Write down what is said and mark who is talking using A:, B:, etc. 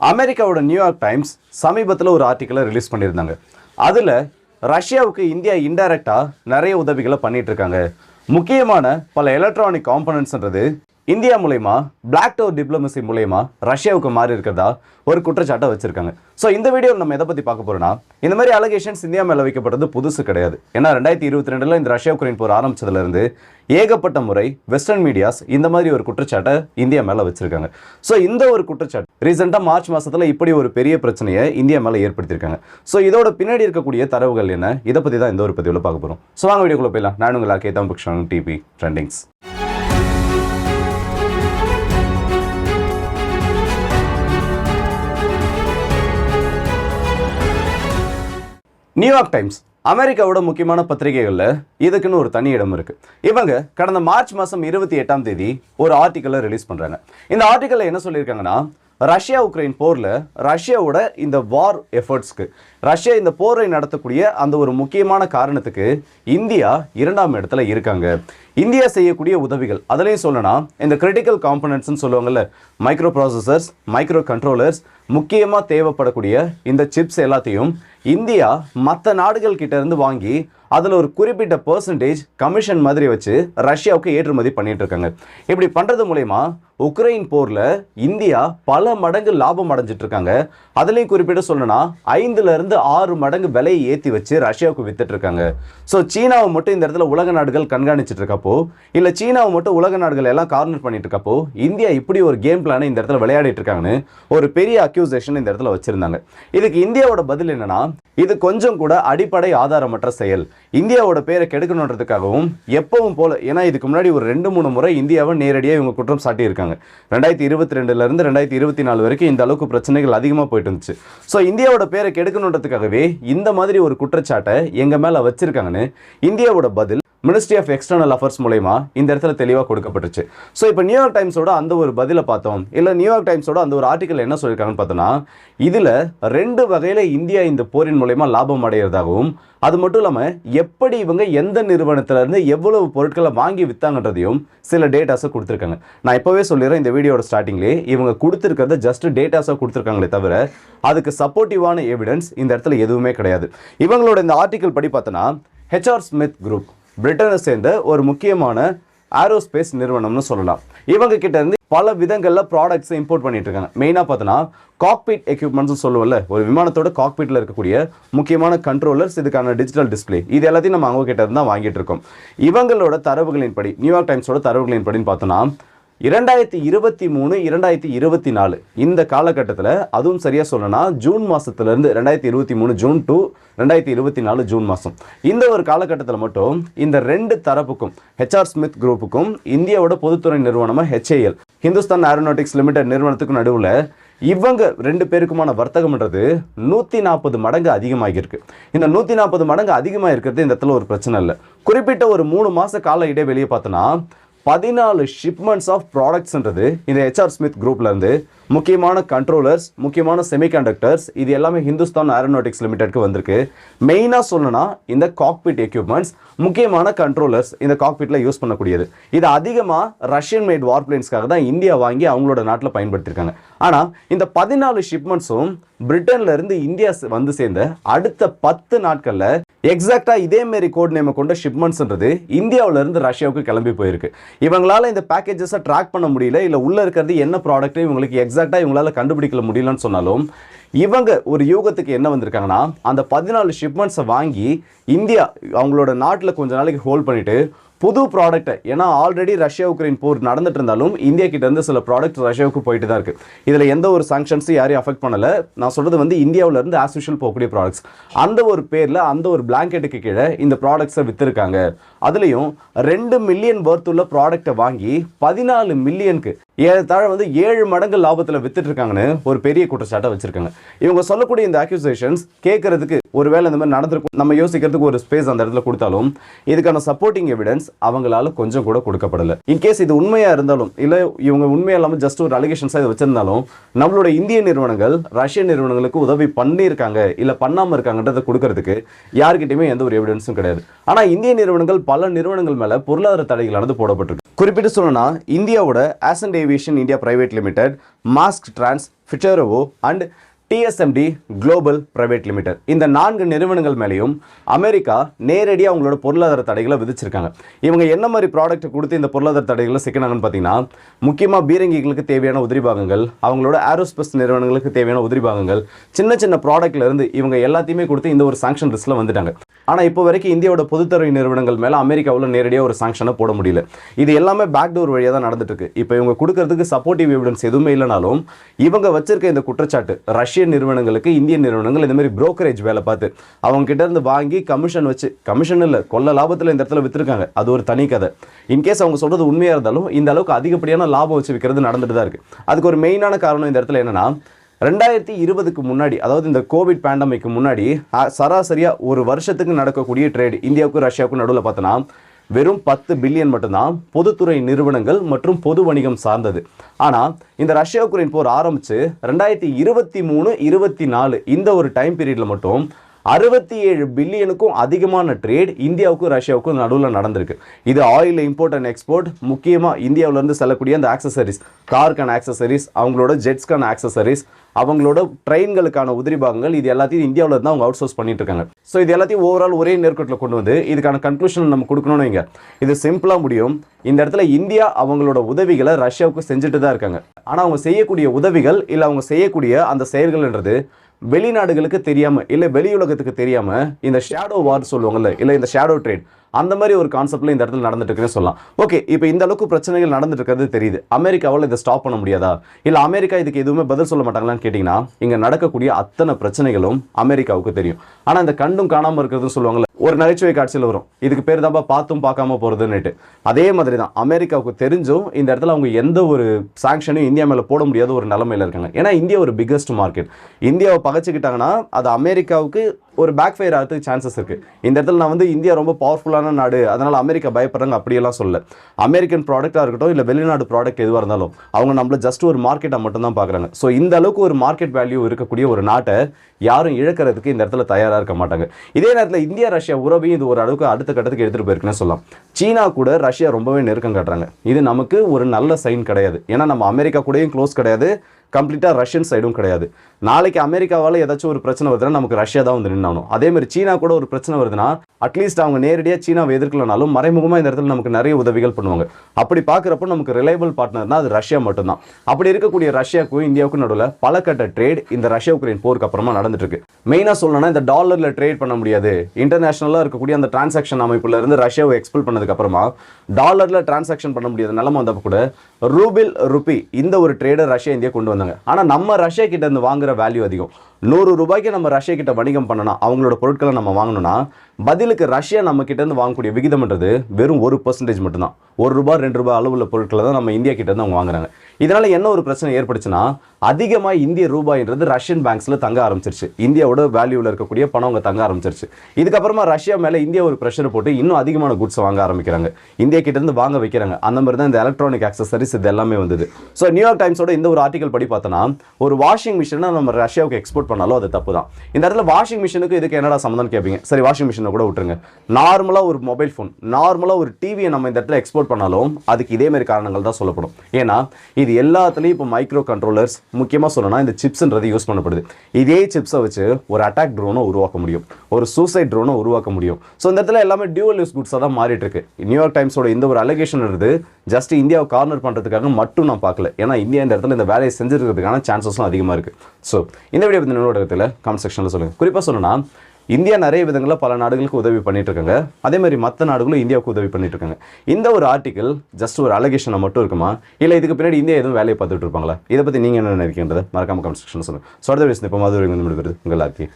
A: அமெரிக்காவோட New York times சமீபத்தில் ஒரு ஆர்டிக்கலை ரிலீஸ் பண்ணியிருந்தாங்க. அதில் ரஷ்யாவுக்கு இந்தியா இன்டைரக்டாக நிறைய உதவிகளை பண்ணிகிட்ருக்காங்க முக்கியமான பல எலக்ட்ரானிக் காம்பனன்ட்ஸ்ன்றது இந்தியா மூலயமா பிளாக் டோர் டிப்ளமசி மூலயமா ரஷ்யாவுக்கு மாறி இருக்கிறதா ஒரு குற்றச்சாட்டை வச்சிருக்காங்க. ஸோ இந்த வீடியோ நம்ம எதை பற்றி பார்க்க போறோம்னா இந்த மாதிரி அலகேஷன்ஸ் இந்தியா மேலே வைக்கப்பட்டது புதுசு கிடையாது. ஏன்னா ரெண்டாயிரத்தி இருபத்தி ரெண்டில் இந்த ரஷ்யா உக்ரைன் போர் ஆரம்பிச்சதுல இருந்து ஏகப்பட்ட முறை வெஸ்டர்ன் மீடியாஸ் இந்த மாதிரி ஒரு குற்றச்சாட்டை இந்தியா மேலே வச்சிருக்காங்க. ஸோ இந்த ஒரு குற்றச்சாட்டு ரீசெண்டாக மார்ச் மாசத்துல இப்படி ஒரு பெரிய பிரச்சனையை இந்தியா மேலே ஏற்படுத்தியிருக்காங்க. ஸோ இதோட பின்னாடி இருக்கக்கூடிய தரவுகள் என்ன? இதை பற்றி தான் இந்த ஒரு பதிவில் பார்க்க போகிறோம் ஸோ வாங்க வீடியோக்குள்ள போயிடலாம். நான் உங்கள் கேதாம் புக்ஷன் டிபி ட்ரெண்டிங்ஸ் நியூயார்க் டைம்ஸ் அமெரிக்காவோட முக்கியமான பத்திரிகைகளில் இதுக்குன்னு ஒரு தனி இடம் இருக்கு. இவங்க கடந்த மார்ச் மாதம் இருபத்தி எட்டாம் தேதி ஒரு ஆர்டிக்கலை ரிலீஸ் பண்ணுறாங்க இந்த ஆர்டிக்கலில் என்ன சொல்லியிருக்காங்கன்னா ரஷ்யா உக்ரைன் போரில் ரஷ்யாவோட இந்த வார் எஃபர்ட்ஸ்க்கு ரஷ்யா இந்த போரை நடத்தக்கூடிய அந்த ஒரு முக்கியமான காரணத்துக்கு இந்தியா இரண்டாம் இடத்துல இருக்காங்க. இந்தியா செய்யக்கூடிய உதவிகள். அதுலேயும் சொல்லணும் இந்த கிரிட்டிக்கல் காம்பனன்ட்ஸ்னு சொல்லுவாங்கல்ல மைக்ரோ ப்ராசஸர்ஸ் மைக்ரோ கண்ட்ரோலர்ஸ் முக்கியமாக தேவைப்படக்கூடிய இந்த சிப்ஸ் எல்லாத்தையும் இந்தியா மற்ற நாடுகள் கிட்டேருந்து வாங்கி அதில் ஒரு குறிப்பிட்ட பர்சன்டேஜ் கமிஷன் மாதிரி வச்சு ரஷ்யாவுக்கு ஏற்றுமதி பண்ணிட்டு இருக்காங்க. இப்படி பண்ணுறது மூலயமா உக்ரைன் போரில் இந்தியா பல மடங்கு லாபம் அடைஞ்சிட்டு இருக்காங்க. அதுலேயும் குறிப்பிட்டு சொல்லணும்னா ஐந்துலேருந்து ஆறு மடங்கு விலையை ஏற்றி வச்சு ரஷ்யாவுக்கு வித்துட்டு இருக்காங்க. ஸோ சீனாவை மட்டும் இந்த இடத்துல உலக நாடுகள் கண்காணிச்சிட்டு இருக்கப்போ இல்லை சீனாவை மட்டும் உலக நாடுகள் எல்லாம் கார்னர் பண்ணிட்டு இருக்கப்போ இந்தியா இப்படி ஒரு கேம் பிளானை இந்த இடத்துல விளையாடிட்டு இருக்காங்கன்னு ஒரு பெரிய அக்யூசேஷன் இந்த இடத்துல வச்சிருந்தாங்க. இதுக்கு இந்தியாவோட பதில் என்னன்னா இது கொஞ்சம் கூட அடிப்படை ஆதாரமற்ற செயல். இந்தியாவோட பேரை கெடுக்கணுன்றதுக்காகவும் எப்பவும் போல ஏன்னா இதுக்கு முன்னாடி ஒரு ரெண்டு மூணு முறை இந்தியாவை நேரடியாக இவங்க குற்றம் சாட்டியிருக்காங்க. ரெண்டாயிரத்தி இருபத்தி ரெண்டுலேருந்து ரெண்டாயிரத்தி இருபத்தி நாலு வரைக்கும் இந்த அளவுக்கு பிரச்சனைகள் அதிகமாக போயிட்டு இருந்துச்சு. ஸோ இந்தியாவோட பேரை கெடுக்கணுன்றதுக்காகவே இந்த மாதிரி ஒரு குற்றச்சாட்டை எங்கள் மேலே வச்சுருக்காங்கன்னு இந்தியாவோட பதில் மினிஸ்ட்ரி ஆஃப் எக்ஸ்டர்னல் அஃபேர்ஸ் மூலயமா இந்த இடத்துல தெளிவாக கொடுக்கப்பட்டுச்சு. ஸோ இப்போ நியூயார்க் டைம்ஸோட அந்த ஒரு பதிலை பார்த்தோம். இல்லை நியூயார்க் டைம்ஸோட அந்த ஒரு ஆர்டிக்கல் என்ன சொல்லியிருக்காங்கன்னு பார்த்தோன்னா இதில் ரெண்டு வகையில் இந்தியா இந்த போரின் மூலயமா லாபம் அடைகிறதாகவும் அது மட்டும் இல்லாமல் எப்படி இவங்க எந்த நிறுவனத்திலேருந்து எவ்வளவு பொருட்களை வாங்கி விற்றாங்கன்றதையும் சில டேட்டாஸை கொடுத்துருக்காங்க. நான் இப்போவே சொல்லிடுறேன் இந்த வீடியோட ஸ்டார்டிங்லேயே இவங்க கொடுத்துருக்கிறத ஜஸ்ட் டேட்டாஸாக கொடுத்துருக்காங்களே தவிர அதுக்கு சப்போர்ட்டிவான எவிடன்ஸ் இந்த இடத்துல எதுவுமே கிடையாது. இவங்களோட இந்த ஆர்டிக்கல் படி பார்த்தோன்னா ஹெச்ஆர் ஸ்மித் குரூப் பிரிட்டனை சேர்ந்த ஒரு முக்கியமான ஏரோஸ்பேஸ் நிறுவனம்னு சொல்லலாம். இவங்க கிட்ட இருந்து பல விதங்களில் ப்ராடக்ட்ஸை இம்போர்ட் பண்ணிட்டு இருக்காங்க. மெயினாக பார்த்தோன்னா காக்பீட் எக்யூப்மெண்ட்ஸ் சொல்லுவோம்ல ஒரு விமானத்தோட காக்பீட்டில் இருக்கக்கூடிய முக்கியமான கண்ட்ரோலர்ஸ் இதுக்கான டிஜிட்டல் டிஸ்ப்ளே இது எல்லாத்தையும் நம்ம அவங்க கிட்ட இருந்து தான் வாங்கிட்டு இருக்கோம். இவங்களோட தரவுகளின்படி நியூயார்க் டைம்ஸோட தரவுகளின்படின்னு பார்த்தோன்னா இரண்டாயிரத்தி இருபத்தி மூணு இரண்டாயிரத்தி இருபத்தி நாலு. இந்த காலகட்டத்தில் அதுவும் சரியாக சொல்லணும்னா ஜூன் மாதத்துலேருந்து ரெண்டாயிரத்தி இருபத்தி மூணு ஜூன் டு ரெண்டாயிரத்தி இருபத்தி நாலு ஜூன் மாதம் இந்த ஒரு காலகட்டத்தில் மட்டும் இந்த ரெண்டு தரப்புக்கும் ஹெச்ஆர் ஸ்மித் குரூப்புக்கும் இந்தியாவோட பொதுத்துறை நிறுவனமாக ஹெச்ஏஎல் ஹிந்துஸ்தான் ஏரோநாட்டிக்ஸ் லிமிடெட் நிறுவனத்துக்கும் நடுவில் இவங்க ரெண்டு பேருக்குமான வர்த்தகம்ன்றது நூற்றி நாற்பது மடங்கு அதிகமாகியிருக்கு. இந்த நூற்றி நாற்பது மடங்கு அதிகமாக இருக்கிறது இந்த இடத்துல ஒரு பிரச்சனை இல்லை. குறிப்பிட்ட ஒரு மூணு மாத கால இடைவெளியை பார்த்தோன்னா பதினாலு ஷிப்மெண்ட்ஸ் ஆஃப் ப்ராடக்ட்ஸ்ன்றது இந்த ஹெச்ஆர் ஸ்மித் குரூப்ல இருந்து முக்கியமான கண்ட்ரோலர்ஸ் முக்கியமான செமிகண்டக்டர்ஸ் இது எல்லாமே ஹிந்துஸ்தான் ஏரோநாட்டிக்ஸ் லிமிடெட்க்கு வந்திருக்கு. மெயினாக சொல்லணும்னா இந்த காக்பிட் எக்யூப்மெண்ட்ஸ் முக்கியமான கண்ட்ரோலர்ஸ் இந்த காக்பிட்டில் யூஸ் பண்ணக்கூடியது. இது அதிகமாக ரஷ்யன் மேட் வார்பிளேன்ஸ்க்காக தான் இந்தியா வாங்கி அவங்களோட நாட்டில் பயன்படுத்தியிருக்காங்க ஆனால் இந்த பதினாலு ஷிப்மெண்ட்ஸும் பிரிட்டன்ல இருந்து இந்தியா வந்து சேர்ந்த அடுத்த பத்து நாட்களில் எக்ஸாக்டாக இதே மாரி கோட் நேமை கொண்ட ஷிப்மெண்ட்ஸ்ன்றது இந்தியாவிலேருந்து ரஷ்யாவுக்கு கிளம்பி போயிருக்கு. இவங்களால இந்த பேக்கேஜஸை ட்ராக் பண்ண முடியல இல்லை உள்ளே இருக்கிறது என்ன ப்ராடக்ட் இவங்களுக்கு எக்ஸாக்டாக இவங்களால் கண்டுபிடிக்கல முடியலன்னு சொன்னாலும் இவங்க ஒரு யூகத்துக்கு என்ன வந்திருக்காங்கன்னா அந்த பதினாலு ஷிப்மெண்ட்ஸை வாங்கி இந்தியா அவங்களோட நாட்டில் கொஞ்ச நாளைக்கு ஹோல்ட் பண்ணிவிட்டு புது ப்ராடக்ட்டை ஏன்னா ஆல்ரெடி ரஷ்யா உக்ரைன் போர் நடந்துட்டு இருந்தாலும் இந்தியா கிட்ட இருந்து சில ப்ராடக்ட் ரஷ்யாவுக்கு போயிட்டு தான் இருக்குது இதில் எந்த ஒரு சாங்ஷன்ஸும் யாரையும் அஃபெக்ட் பண்ணலை. நான் சொல்கிறது வந்து இந்தியாவிலேருந்து ஆஸ் யூஷுவல் போகக்கூடிய ப்ராடக்ட்ஸ் அந்த ஒரு பேரில் அந்த ஒரு பிளாங்கெட்டுக்கு கீழே இந்த ப்ராடக்ட்ஸை விற்றுருக்காங்க அதுலேயும் ரெண்டு மில்லியன் worth உள்ள ப்ராடக்ட்டை வாங்கி பதினாலு மில்லியனுக்கு ஏறத்தாழ வந்து ஏழு மடங்கு லாபத்தில் வித்துட்ருக்காங்கன்னு ஒரு பெரிய குற்றச்சாட்டை வச்சுருக்காங்க. இவங்க சொல்லக்கூடிய இந்த அக்யூசேஷன்ஸ் கேட்கறதுக்கு ஒருவேளை இந்த மாதிரி நடந்திருக்கும் நம்ம யோசிக்கிறதுக்கு ஒரு ஸ்பேஸ் அந்த இடத்துல கொடுத்தாலும் இதுக்கான சப்போர்ட்டிங் எவிடன்ஸ் அவங்களால கொஞ்சம் கூட கொடுக்கப்படலை. இன்கேஸ் இது உண்மையாக இருந்தாலும் இல்லை இவங்க உண்மையாக இல்லாமல் ஜஸ்ட் ஒரு அலிகேஷன்ஸாக இதை வச்சிருந்தாலும் நம்மளோட இந்திய நிறுவனங்கள் ரஷ்ய நிறுவனங்களுக்கு உதவி பண்ணியிருக்காங்க இல்லை பண்ணாமல் இருக்காங்கன்றதை கொடுக்கறதுக்கு யாருக்கிட்டையுமே எந்த ஒரு எவிடன்ஸும் கிடையாது. ஆனால் இந்திய நிறுவனங்கள் பல நிறுவனங்கள் மேலே பொருளாதார தடைகளானது போடப்பட்டிருக்கு. குறிப்பிட்டு சொல்லணும்னா இந்தியாவோட ascent aviation India private limited mask trans ஃபிட்டரோவோ and TSMD global private limited இந்த நான்கு நிறுவனங்கள் மேலேயும் அமெரிக்கா நேரடியாக அவங்களோட பொருளாதார தடைகளை விதிச்சிருக்காங்க. இவங்க என்ன மாதிரி ப்ராடக்ட் கொடுத்து இந்த பொருளாதார தடைகளை சிக்கினாங்கன்னு பார்த்தீங்கன்னா முக்கியமாக பீரங்கிகளுக்கு தேவையான உதிரி பாகங்கள் அவங்களோட ஏரோஸ்பேஸ் நிறுவனங்களுக்கு தேவையான உதிரி பாகங்கள் சின்ன சின்ன ப்ராடக்ட்லேருந்து இவங்க எல்லாத்தையுமே கொடுத்து இந்த ஒரு சாங்ஷன் லிஸ்ட்டில் வந்துட்டாங்க. ஆனால் இப்போ வரைக்கும் இந்தியாவோட பொதுத்துறை நிறுவனங்கள் மேலே அமெரிக்காவில் நேரடியாக ஒரு சாங்ஷனை போட முடியல. இது எல்லாமே பேக் டோர் வழியாக தான் நடந்துட்டுருக்கு. இப்போ இவங்க கொடுக்கறதுக்கு சப்போர்ட்டிவ் எவிடன்ஸ் எதுவுமே இல்லைனாலும் இவங்க வச்சிருக்க இந்த குற்றச்சாட்டு ரஷ்ய நிறுவனங்களுக்கு இந்திய நிறுவனங்கள் இந்த மாதிரி வேலை பார்த்து அவங்க கிட்ட இருந்து வாங்கி கமிஷன் வச்சு கமிஷன் இல்லை கொள்ள லாபத்தில் இந்த இடத்துல விற்றுருக்காங்க அது ஒரு தனி கதை. இன்கேஸ் அவங்க சொல்கிறது உண்மையாக இருந்தாலும் இந்த அளவுக்கு அதிகப்படியான லாபம் வச்சு விற்கிறது நடந்துட்டு தான் இருக்குது அதுக்கு ஒரு மெயினான காரணம் இந்த இடத்துல என்னன்னா ரெண்டாயிரத்தி இருபதுக்கு முன்னாடி அதாவது இந்த கோவிட் பேண்டமிக்கு முன்னாடி சராசரியாக ஒரு வருஷத்துக்கு நடக்கக்கூடிய ட்ரேட் இந்தியாவுக்கும் ரஷ்யாவுக்கும் நடுவில் பார்த்தோன்னா வெறும் பத்து பில்லியன் மட்டும்தான் பொதுத்துறை நிறுவனங்கள் மற்றும் பொது வணிகம் சார்ந்தது. ஆனால் இந்த ரஷ்யா உக்ரைன் போர் ஆரம்பித்து ரெண்டாயிரத்தி இருபத்தி மூணு இருபத்தி நாலு இந்த ஒரு டைம் பீரியடில் மட்டும் அறுபத்தி ஏழு பில்லியனுக்கும் அதிகமான ட்ரேட் இந்தியாவுக்கும் ரஷ்யாவுக்கும் நடுவில் நடந்திருக்கு. இது ஆயில் இம்போர்ட் அண்ட் எக்ஸ்போர்ட் முக்கியமாக இந்தியாவிலேருந்து செல்லக்கூடிய அந்த ஆக்சசரிஸ் காருக்கான ஆக்சசரிஸ் அவங்களோட ஜெட்ஸ்க்கான ஆக்சசரிஸ் அவங்களோட ட்ரெயின்களுக்கான உதிரி பாகங்கள் இது எல்லாத்தையும் இந்தியாவில் இருந்து அவங்க அவுட் சோர்ஸ் பண்ணிட்டு இருக்காங்க ஸோ இது எல்லாத்தையும் ஓவரால் ஒரே நேர்கோட்டில் கொண்டு வந்து இதுக்கான கன்க்ளூஷன் நம்ம கொடுக்கணும்னு வைங்க. இது சிம்பிளாக முடியும். இந்த இடத்துல இந்தியா அவங்களோட உதவிகளை ரஷ்யாவுக்கு செஞ்சுட்டு தான் இருக்காங்க. ஆனால் அவங்க செய்யக்கூடிய உதவிகள் இல்லை அவங்க செய்யக்கூடிய அந்த செயல்கள்ன்றது வெளிநாடுகளுக்கு தெரியாமல் இல்லை வெளி உலகத்துக்கு தெரியாமல் இந்த ஷேடோ வார் சொல்லுவாங்கல்ல இல்லை இந்த ஷேடோ ட்ரேட் அந்த மாதிரி ஒரு கான்செப்ட்ல இந்த இடத்துல நடந்துட்டுருக்குன்னு சொல்லலாம். ஓகே இப்போ இந்த அளவுக்கு பிரச்சனைகள் நடந்துட்டு இருக்கிறது தெரியுது. அமெரிக்காவால் இதை ஸ்டாப் பண்ண முடியாதா? இல்ல அமெரிக்கா இதுக்கு எதுவுமே பதில் சொல்ல மாட்டாங்களான்னு கேட்டிங்கன்னா இங்க நடக்கக்கூடிய அத்தனை பிரச்சனைகளும் அமெரிக்காவுக்கு தெரியும். ஆனா இந்த கண்டும் காணாம இருக்கிறதுன்னு சொல்லுவாங்கல்ல ஒரு நகைச்சுவை காட்சியில் வரும். இதுக்கு பேர் தான்ப்பா பார்த்தும் பார்க்காம போறதுன்னுட்டு. அதே மாதிரி தான் அமெரிக்காவுக்கு தெரிஞ்சும் இந்த இடத்துல அவங்க எந்த ஒரு சாங்ஷனையும் இந்தியா மேல போட முடியாத ஒரு நிலைமையில இருக்காங்க. ஏன்னா இந்தியா ஒரு பிக்கஸ்ட் மார்க்கெட் இந்தியாவை பகைச்சிக்கிட்டாங்கன்னா அது அமெரிக்காவுக்கு ஒரு பேக் ஃபயர் ஆகிறதுக்கு சான்சஸ் இருக்குது இந்த இடத்துல நான் வந்து இந்தியா ரொம்ப பவர்ஃபுல்லான நாடு. அதனால் அமெரிக்கா பயப்படுறாங்க அப்படியெல்லாம் சொல்ல அமெரிக்கன் ப்ராடக்டாக இருக்கட்டும் இல்லை வெளிநாடு ப்ராடக்ட் எதுவாக இருந்தாலும் அவங்க நம்மள ஜஸ்ட் ஒரு மார்க்கெட்டை மட்டும் தான் பார்க்குறாங்க. ஸோ இந்த அளவுக்கு ஒரு மார்க்கெட் வேல்யூ இருக்கக்கூடிய ஒரு நாட்டை யாரும் இழக்கிறதுக்கு இந்த இடத்துல தயாராக இருக்க மாட்டாங்க. இதே நேரத்தில் இந்தியா ரஷ்யா உறவையும் இது ஒரு அளவுக்கு அடுத்த கட்டத்துக்கு எடுத்துகிட்டு போயிருக்குன்னு சொல்லலாம். சீனா கூட ரஷ்யா ரொம்பவே நெருக்கம் காட்டுறாங்க. இது நமக்கு ஒரு நல்ல சைன் கிடையாது. ஏன்னா நம்ம அமெரிக்கா கூடயும் க்ளோஸ் கிடையாது. கம்ப்ளீட்டாக ரஷ்யன் சைடும் கிடையாது. நாளைக்கு அமெரிக்காவால் ஏதாச்சும் ஒரு பிரச்சனை வருதுன்னா நமக்கு ரஷ்யா தான் வந்து நின்னாலும் அதே மாதிரி சீனா கூட ஒரு பிரச்சனை வருதுன்னா அட்லீஸ்ட் அவங்க நேரடியாக சீனாவை எதிர்க்கலனாலும் மறைமுகமாக இந்த இடத்துல நமக்கு நிறைய உதவிகள் பண்ணுவாங்க. அப்படி பார்க்குறப்போ நமக்கு ரிலையபிள் பார்ட்னர்னா அது ரஷ்யா மட்டும்தான். அப்படி இருக்கக்கூடிய ரஷ்யாவுக்கும் இந்தியாவுக்கும் நடுவில் பல கட்ட ட்ரேட் இந்த ரஷ்யா உக்ரைன் போருக்கு அப்புறமா நடந்துட்டு இருக்கு மெயினாக சொல்லணும்னா இந்த டாலரில் ட்ரேட் பண்ண முடியாது. இன்டர்நேஷனலாக இருக்கக்கூடிய அந்த டிரான்சாக்ஷன் அமைப்புல இருந்து ரஷ்யாவை எக்ஸ்பெல் பண்ணதுக்கு அப்புறமா டாலரில் டிரான்சாக்ஷன் பண்ண முடியாத நிலைமை வந்தப்ப கூட ரூபில் ருபி இந்த ஒரு ட்ரேடை ரஷ்யா இந்தியா கொண்டு வந்தாங்க. ஆனால் நம்ம ரஷ்யா கிட்ட இருந்து வாங்குற வேல்யூ அதிகம். நூறு ரூபாய்க்கு நம்ம ரஷ்யா கிட்ட வணிகம் பண்ணணும் அவங்களோட பொருட்களை நம்ம வாங்கணும்னா பதிலுக்கு ரஷ்யா நம்ம கிட்டேருந்து வாங்கக்கூடிய விகிதம்ன்றது வெறும் ஒரு பர்சன்டேஜ் மட்டும்தான். ஒரு ரூபாய் ரெண்டு ரூபாய் அளவுள்ள பொருட்களை தான் நம்ம இந்தியா கிட்டேருந்து அவங்க வாங்குறாங்க. இதனால் என்ன ஒரு பிரச்சனை ஏற்படுச்சுன்னா அதிகமாக இந்திய ரூபாய்ன்றது ரஷ்யன் பேங்க்ஸில் தங்க ஆரம்பிச்சிருச்சு. இந்தியாவோட வேல்யூவில் இருக்கக்கூடிய பணம் அவங்க தங்க ஆரம்பிச்சிருச்சு. இதுக்கப்புறமா ரஷ்யா மேலே இந்தியா ஒரு ப்ரெஷர் போட்டு இன்னும் அதிகமான குட்ஸ் வாங்க ஆரம்பிக்கிறாங்க. இந்தியா கிட்டேருந்து வாங்க வைக்கிறாங்க. அந்த மாதிரி தான் இந்த எலக்ட்ரானிக் ஆக்சசரிஸ் இது எல்லாமே வந்தது. ஸோ நியூயார்க் டைம்ஸோட இந்த ஒரு ஆர்டிகல் படி பார்த்தோன்னா ஒரு வாஷிங் மிஷினை நம்ம ரஷ்யாவுக்கு எக்ஸ்போர்ட் பண்ணாலும் அது தப்பு தான் இந்த இடத்துல வாஷிங் மிஷினுக்கு இதுக்கு என்னடா சம்மந்தம் கேட்பீங்க சரி வாஷிங் மிஷினை கூட விட்டுருங்க. நார்மலாக ஒரு மொபைல் ஃபோன் நார்மலாக ஒரு டிவியை நம்ம இந்த இடத்துல எக்ஸ்போர்ட் பண்ணாலும் அதுக்கு இதேமாரி காரணங்கள் தான் சொல்லப்படும். ஏன்னா இது எல்லாத்துலேயும் இப்போ மைக்ரோ கண்ட்ரோலர்ஸ் முக்கியமாக சொல்லணும்னா இந்த சிப்ஸ்ன்றது யூஸ் பண்ணப்படுது. இதே சிப்ஸை வச்சு ஒரு அட்டாக் ட்ரோனை உருவாக்க முடியும். ஒரு சூசைட் ட்ரோனை உருவாக்க முடியும். ஸோ இந்த இடத்துல எல்லாமே டியூவல் யூஸ் குட்ஸாக தான் மாறிட்டு இருக்கு நியூயார்க் டைம்ஸோட இந்த ஒரு அலிகேஷன் இருந்து ஜஸ்ட் இந்தியாவை கார்னர் பண்ணுறதுக்காக மட்டும் நான் பார்க்கல. ஏன்னா இந்தியா இந்த இடத்துல இந்த வேலையை செஞ்சுருக்கிறதுக்கான சான்சஸும் அதிகமாக இருக்குது ஸோ இந்த வீடியோ பற்றி என்னோட இடத்துல கமெண்ட் செக்ஷனில் சொல்லுங்கள் குறிப்பாக சொல்லணும்னா இந்தியா நிறைய விதங்களில் பல நாடுகளுக்கு உதவி பண்ணிட்டு இருக்காங்க அதே மாதிரி மற்ற நாடுகளும் இந்தியாவுக்கு உதவி பண்ணிட்டு இருக்காங்க இந்த ஒரு ஆர்டிக்கல் ஜஸ்ட் ஒரு அலகேஷனை மட்டும் இருக்குமா? இல்லை இதுக்கு பின்னாடி இந்தியா எதுவும் வேலையை பார்த்துட்டு இருப்பாங்களா? இதை பற்றி நீங்கள் என்ன நினைக்கின்றதை மறக்காம கமெண்ட் செக்ஷன் சொல்லுங்கள் ஸோ அடுத்த இப்போ மாதிரி முடிவுறது உங்கள் எல்லாத்தையும்